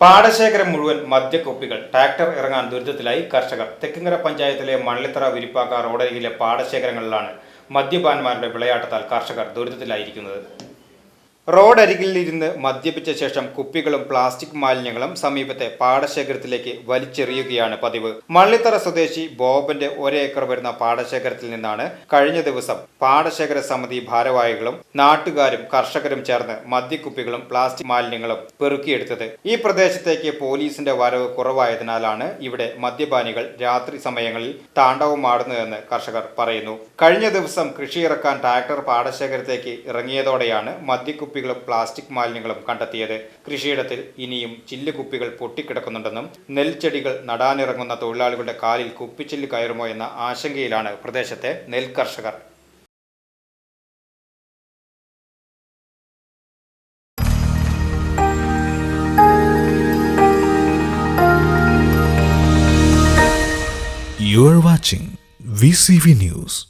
പാടശേഖരം മുഴുവൻ മദ്യക്കുപ്പികൾ. ട്രാക്ടർ ഇറങ്ങാൻ ദുരിതത്തിലായി കർഷകർ. തെക്കിങ്ങര പഞ്ചായത്തിലെ മണ്ണിത്തറ വിരിപ്പാക്ക റോഡരികിലെ പാടശേഖരങ്ങളിലാണ് മദ്യപാന്മാരുടെ വിളയാട്ടത്താൽ കർഷകർ ദുരിതത്തിലായിരിക്കുന്നത്. റോഡരികിലിരുന്ന് മദ്യപിച്ച ശേഷം കുപ്പികളും പ്ലാസ്റ്റിക് മാലിന്യങ്ങളും സമീപത്തെ പാടശേഖരത്തിലേക്ക് വലിച്ചെറിയുകയാണ് പതിവ്. മള്ളിത്തറ സ്വദേശി ബോബന്റെ ഒരേക്കർ വരുന്ന പാടശേഖരത്തിൽ നിന്നാണ് കഴിഞ്ഞ ദിവസം പാടശേഖര സമിതി ഭാരവാഹികളും നാട്ടുകാരും കർഷകരും ചേർന്ന് മദ്യക്കുപ്പികളും പ്ലാസ്റ്റിക് മാലിന്യങ്ങളും പെറുക്കിയെടുത്തത്. ഈ പ്രദേശത്തേക്ക് പോലീസിന്റെ വരവ് കുറവായതിനാലാണ് ഇവിടെ മദ്യപാനികൾ രാത്രി സമയങ്ങളിൽ താണ്ഡവമാടുന്നതെന്ന് കർഷകർ പറയുന്നു. കഴിഞ്ഞ ദിവസം കൃഷിയിറക്കാൻ ട്രാക്ടർ പാടശേഖരത്തേക്ക് ഇറങ്ങിയതോടെയാണ് മദ്യക്കുപ്പികളും പ്ലാസ്റ്റിക് മാലിന്യങ്ങളും കണ്ടെത്തിയത് കൃഷിയിടത്തിൽ ഇനിയും ചില്ലുകുപ്പികൾ പൊട്ടിക്കിടക്കുന്നുണ്ടെന്നും നെൽച്ചെടികൾ നടാനിറങ്ങുന്ന തൊഴിലാളികളുടെ കാലിൽ കുപ്പിച്ചില്ല് കയറുമോ എന്ന ആശങ്കയിലാണ് പ്രദേശത്തെ നെൽകർഷകർ You are watching VCV News.